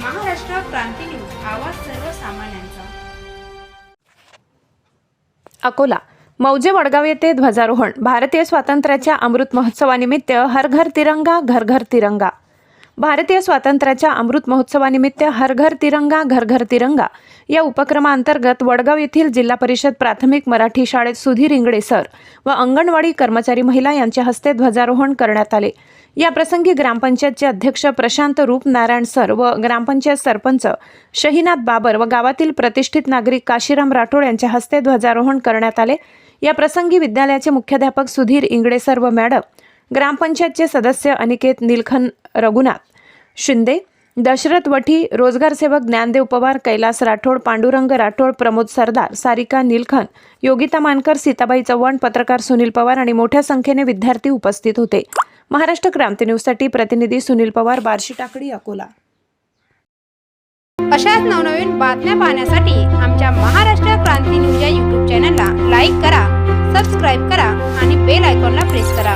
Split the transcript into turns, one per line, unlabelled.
क्रांती news आवाज सर्वसामान्यांचा.
अकोला मौजे वडगाव येथे ध्वजारोहण भारतीय स्वातंत्र्याच्या अमृत महोत्सवानिमित्त हर घर तिरंगा घर घर तिरंगा. भारतीय स्वातंत्र्याच्या अमृत महोत्सवानिमित्त हर घर तिरंगा घर घर तिरंगा. या उपक्रमाअंतर्गत वडगाव येथील जिल्हा परिषद प्राथमिक मराठी शाळेत सुधीर इंगडे सर व अंगणवाडी कर्मचारी महिला यांच्या हस्ते ध्वजारोहण करण्यात आले. या प्रसंगी ग्रामपंचायतचे अध्यक्ष प्रशांत रूप नारायण सर व ग्रामपंचायत सरपंच शहीनाथ बाबर व गावातील प्रतिष्ठित नागरिक काशीराम राठोड यांच्या हस्ते ध्वजारोहण करण्यात आले. या प्रसंगी विद्यालयाचे मुख्याध्यापक सुधीर इंगडे सर व मॅडम ग्रामपंचायतचे सदस्य अनिकेत निलखन रघुनाथ शिंदे दशरथ वठी रोजगार सेवक ज्ञानदेव पवार कैलास राठोड पांडुरंग राठोड प्रमोद सरदार सारिका निलखन योगिता मानकर सीताबाई चव्हाण पत्रकार सुनील पवार आणि मोठ्या संख्येने विद्यार्थी उपस्थित होते. महाराष्ट्र क्रांती न्यूजसाठी प्रतिनिधी सुनील पवार बार्शी टाकडी अकोला.
अशाच नवनवीन बातम्या पाहण्यासाठी आमच्या महाराष्ट्र क्रांती न्यूज या यूट्यूब चॅनलला लाईक करा सबस्क्राईब करा आणि बेल आयकॉनला प्रेस करा.